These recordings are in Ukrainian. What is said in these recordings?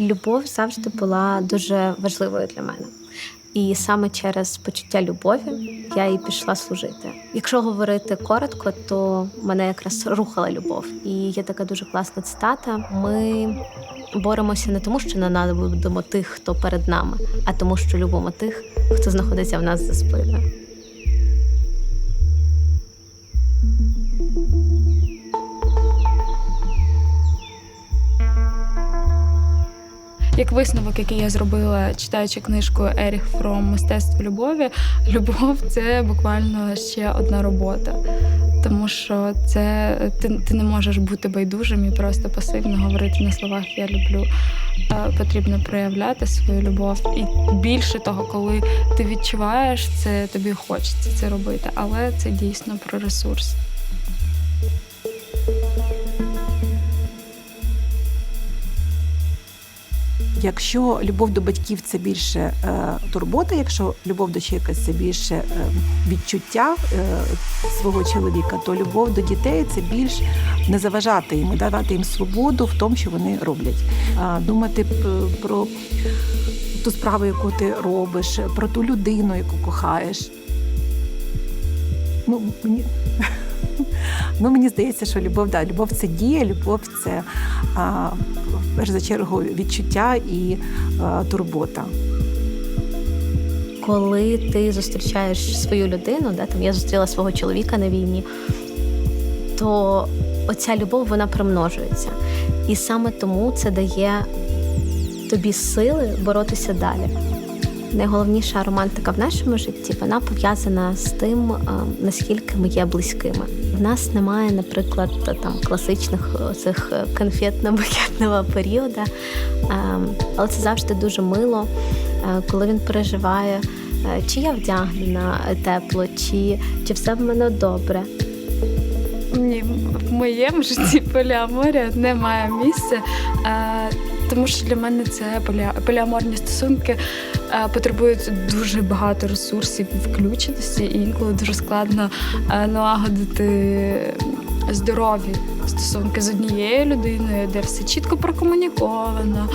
Любов завжди була дуже важливою для мене. І саме через почуття любові я і пішла служити. Якщо говорити коротко, то мене якраз рухала любов. І є така дуже класна цитата: ми боремося не тому, що ненавидимо тих, хто перед нами, а тому, що любимо тих, хто знаходиться в нас за спиною. Як висновок, який я зробила, читаючи книжку Еріх Фром Мистецтво любові, любов це буквально ще одна робота. Тому що це ти, ти не можеш бути байдужим і просто пасивно говорити на словах Я люблю. Потрібно проявляти свою любов. І більше того, коли ти відчуваєш це, тобі хочеться це робити. Але це дійсно про ресурс. Якщо любов до батьків це більше е, турбота, якщо любов до чоловіка це більше е, відчуття е, свого чоловіка, то любов до дітей це більш не заважати їм, давати їм свободу в тому, що вони роблять. А, думати про ту справу, яку ти робиш, про ту людину, яку кохаєш. Ну, мені, ну, мені здається, що любов, да, любов це дія, любов це. А, перш за чергу відчуття і е, турбота. коли ти зустрічаєш свою людину, да, там я зустріла свого чоловіка на війні, то оця любов вона примножується. І саме тому це дає тобі сили боротися далі. Найголовніша романтика в нашому житті вона пов'язана з тим, е, наскільки ми є близькими. В нас немає, наприклад, там класичних цих конфетно-букетного періоду, е, але це завжди дуже мило, е, коли він переживає, е, чи я вдягнена тепло, чи, чи все в мене добре. Ні, в моєму житті поліаморія немає місця. е, Тому що для мене це полі- поліаморні стосунки е, потребують дуже багато ресурсів включеності, і інколи дуже складно налагодити здорові стосунки з однією людиною, де все чітко прокомуніковано,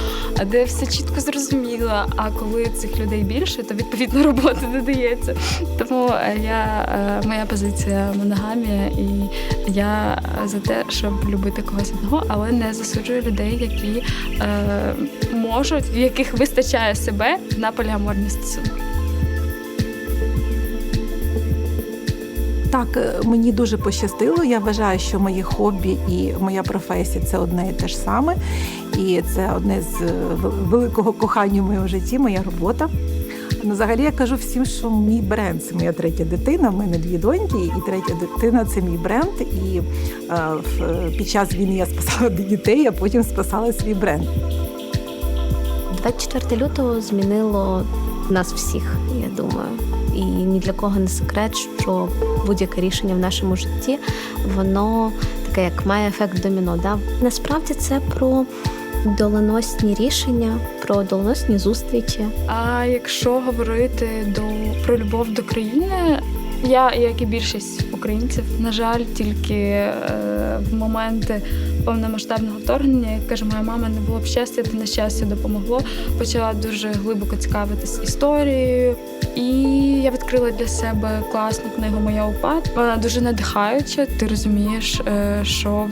де все чітко зрозуміло. А коли цих людей більше, то відповідно роботи додається. Тому е, я е, моя позиція моногамія, і я за те, щоб любити когось одного, але не засуджую людей, які е, можуть, в яких вистачає себе на поліаморні стосунки. Так, е, мені дуже пощастило. Я вважаю, що моє хобі і моя професія це одне і те ж саме. І це одне з е, великого кохання в моєму житті, моя робота. Ну, взагалі я кажу всім, що мій бренд це моя третя дитина. У мене дві доньки, і третя дитина це мій бренд. І е, е, під час війни я спасала дітей, а потім спасала свій бренд. 24 лютого змінило нас всіх, я думаю. І ні для кого не секрет, що будь-яке рішення в нашому житті, воно таке, як має ефект доміно. Да? Насправді це про доленосні рішення, про доленосні зустрічі. А якщо говорити до про любов до країни, я, як і більшість українців, на жаль, тільки е, в моменти повномасштабного вторгнення, як каже моя мама, не було б щастя, на нещастя допомогло. Почала дуже глибоко цікавитись історією. І я відкрила для себе класну книгу Моя упад. Вона дуже надихаюча. Ти розумієш, е, що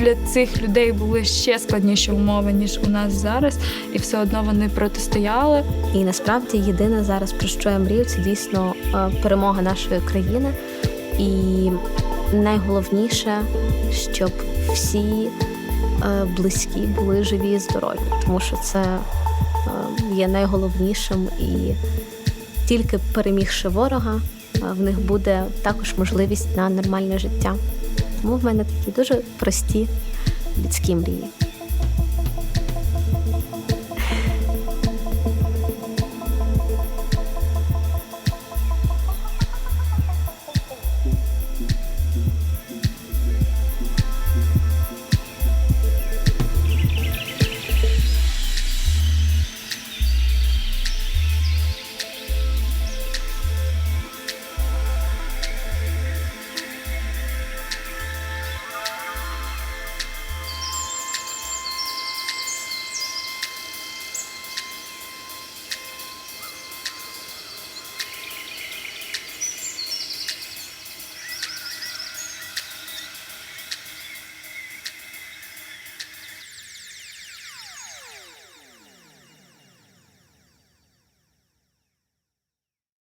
для цих людей були ще складніші умови, ніж у нас зараз, і все одно вони протистояли. І насправді єдине зараз, про що я мрію, це дійсно е, перемога нашої країни. І найголовніше, щоб всі е, близькі були живі і здорові, тому що це е, є найголовнішим і тільки перемігши ворога, в них буде також можливість на нормальне життя. Тому в мене такі дуже прості людські мрії.